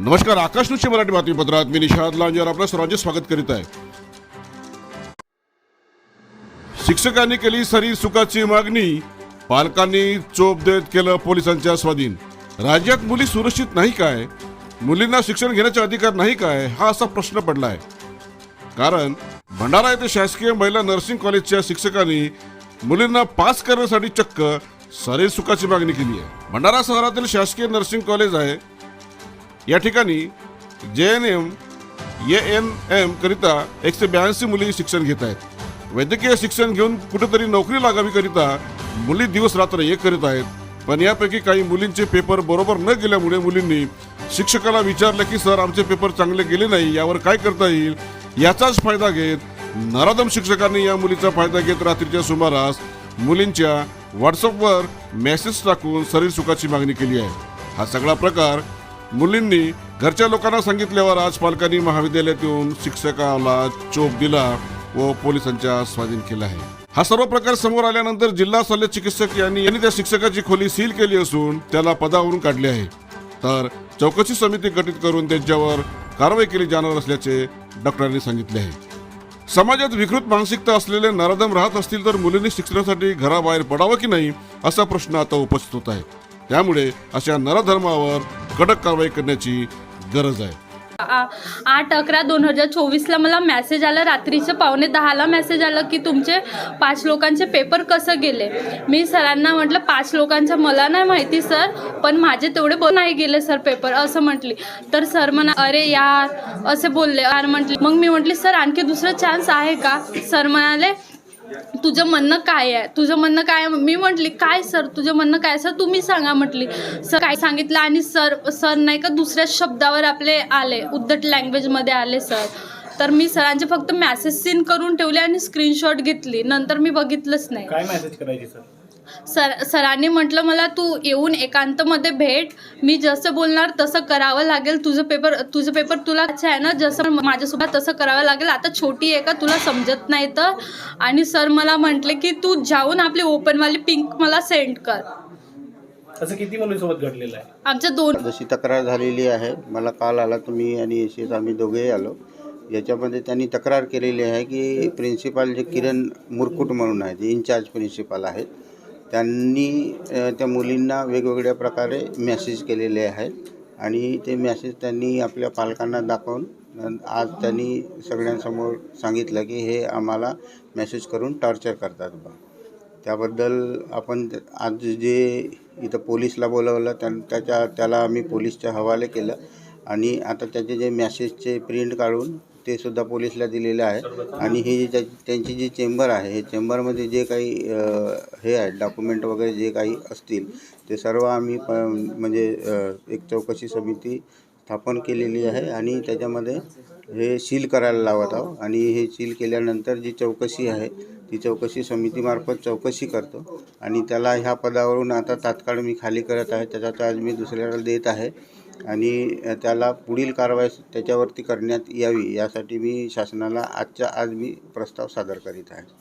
नमस्कार आकाश न्यूजच्या मराठी बातमीपत्रात. मी निषाद लांजेवर आपलं सर्वांचे स्वागत करीत आहे. शिक्षकांनी केली सरी सुखाची मागणी. पालकांनी चोप देत केलं पोलिसांच्या स्वाधीन. राज्यात मुली सुरक्षित नाही काय? मुलींना शिक्षण घेण्याचा अधिकार नाही काय? हा असा प्रश्न पडला आहे कारण भंडारा येथे शासकीय महिला नर्सिंग कॉलेजच्या शिक्षकांनी मुलींना पास करण्यासाठी चक्क सरीर सुखाची मागणी केली आहे. भंडारा शहरातील शासकीय नर्सिंग कॉलेज आहे. या ठिकाणी जे N M A N M करिता एकशे ब्याऐंशी मुली शिक्षण घेत आहेत. वैद्यकीय शिक्षण घेऊन कुठेतरी नोकरी लागावी करिता मुली दिवस रात्र एक करीत आहेत. पण यापैकी काही मुलींचे पेपर बरोबर न गेल्यामुळे मुलींनी शिक्षकाला विचारलं की सर आमचे पेपर चांगले गेले नाही यावर काय करता येईल? याचाच फायदा घेत नराधम शिक्षकांनी या मुलीचा फायदा घेत रात्रीच्या सुमारास मुलींच्या व्हॉट्सअपवर मेसेज टाकून शरीर सुखाची मागणी केली आहे. हा सगळा प्रकार मुलींनी घरच्या लोकांना सांगितल्यावर आज पालकांनी महाविद्यालयात येऊन शिक्षकाला चोप दिला व पोलिसांच्या स्वाधीन केला आहे. हा सर्व प्रकार समोर आल्यानंतर जिल्हा शल्य चिकित्सक यांनी यांनी त्या शिक्षकाची खोली सील केली असून त्याला पदावरून काढले आहे. तर चौकशी समिती गठीत करून त्यांच्यावर कारवाई केली जाणार असल्याचे डॉक्टरांनी सांगितले आहे. समाजात विकृत मानसिकता असलेले नराधम राहत असतील तर मुलींनी शिक्षणासाठी घराबाहेर पडावं की नाही असा प्रश्न आता उपस्थित होत आहे. त्यामुळे अशा नरधर्मावर कडक कारवाई करण्याची गरज आहे. आ- आठ अकरा दोन हजार चोवीसला मला मेसेज आला. रात्रीचं पावणे दहाला मेसेज आला की तुमचे पाच लोकांचे पेपर कसं गेले? मी सरांना म्हटलं पाच लोकांचं मला नाही माहिती सर पण माझे तेवढे ब- नाही गेले सर पेपर असं म्हटली. तर सर म्हणा अरे यार असे बोलले. यार म्हटले मग मी म्हटली सर आणखी दुसरं चान्स आहे का? सर म्हणाले तुझं म्हणणं काय आहे? तुझं म्हणणं काय मी म्हटली काय सर? तुझं म्हणणं काय सर तुम्ही सांगा म्हटली. सर काय सांगितलं? आणि सर सर नाही का दुसऱ्या शब्दावर आपले आले उद्धट लँग्वेजमध्ये आले सर. तर मी सरांचे फक्त मॅसेज सीन करून ठेवले आणि स्क्रीनशॉट घेतली. नंतर मी बघितलंच नाही. काय मॅसेज करायची सर? सर सरांनी म्हटलं मला तू येऊन एकांतमध्ये भेट. मी जसं बोलणार तसं करावं लागेल. तुझं पेपर तुझं पेपर तुला अच्छा आहे ना? जसं माझ्यासोबत तसं करावं लागेल. आता छोटी आहे का? तुला समजत नाही तर. आणि सर मला म्हटले की तू जाऊन आपली ओपनवाली पिंक मला सेंड कर. असं किती मुलींसोबत घडलेलं आहे? आमच्या दोन जशी तक्रार झालेली आहे मला काल आला तुम्ही आणि यशेत आम्ही दोघेही आलो. याच्यामध्ये त्यांनी तक्रार केलेली आहे की प्रिन्सिपाल जे किरण मुरकुट म्हणून आहेत जे इन्चार्ज प्रिन्सिपाल आहेत त्यांनी त्या मुलींना वेगवेगळ्या प्रकारे मॅसेज केलेले आहेत. आणि ते मॅसेज त्यांनी आपल्या पालकांना दाखवून आज त्यांनी सगळ्यांसमोर सांगितलं की हे आम्हाला मेसेज करून टॉर्चर करतात बा. त्याबद्दल आपण आज जे इथं पोलीसला बोलवलं त्या त्याच्या त्याला आम्ही पोलीसच्या हवाले केलं. आणि आता त्याचे जे मॅसेजचे प्रिंट काढून ते सुद्धा पोलीसला दिलेलं आहे. आणि हे जे त्या- त्यांची जी चेंबर आहे हे चेंबरमध्ये जे काही हे आहे डॉक्युमेंट वगैरे जे काही असतील ते सर्व आम्ही प म्हणजे एक चौकशी समिती स्थापन केलेली आहे आणि त्याच्यामध्ये हे सील करायला लावत आहोत. आणि हे सील केल्यानंतर जी चौकशी आहे ती चौकशी समितीमार्फत चौकशी करतो. आणि त्याला ह्या पदावरून आता तात्काळ मी खाली करत आहे. त्याचा आज मी दुसऱ्याला देत आहे. आणि त्याला पुढील कारवाई त्याच्यावरती करण्यात यावी यासाठी मी शासनाला आजच्या आज मी प्रस्ताव सादर करीत आहे.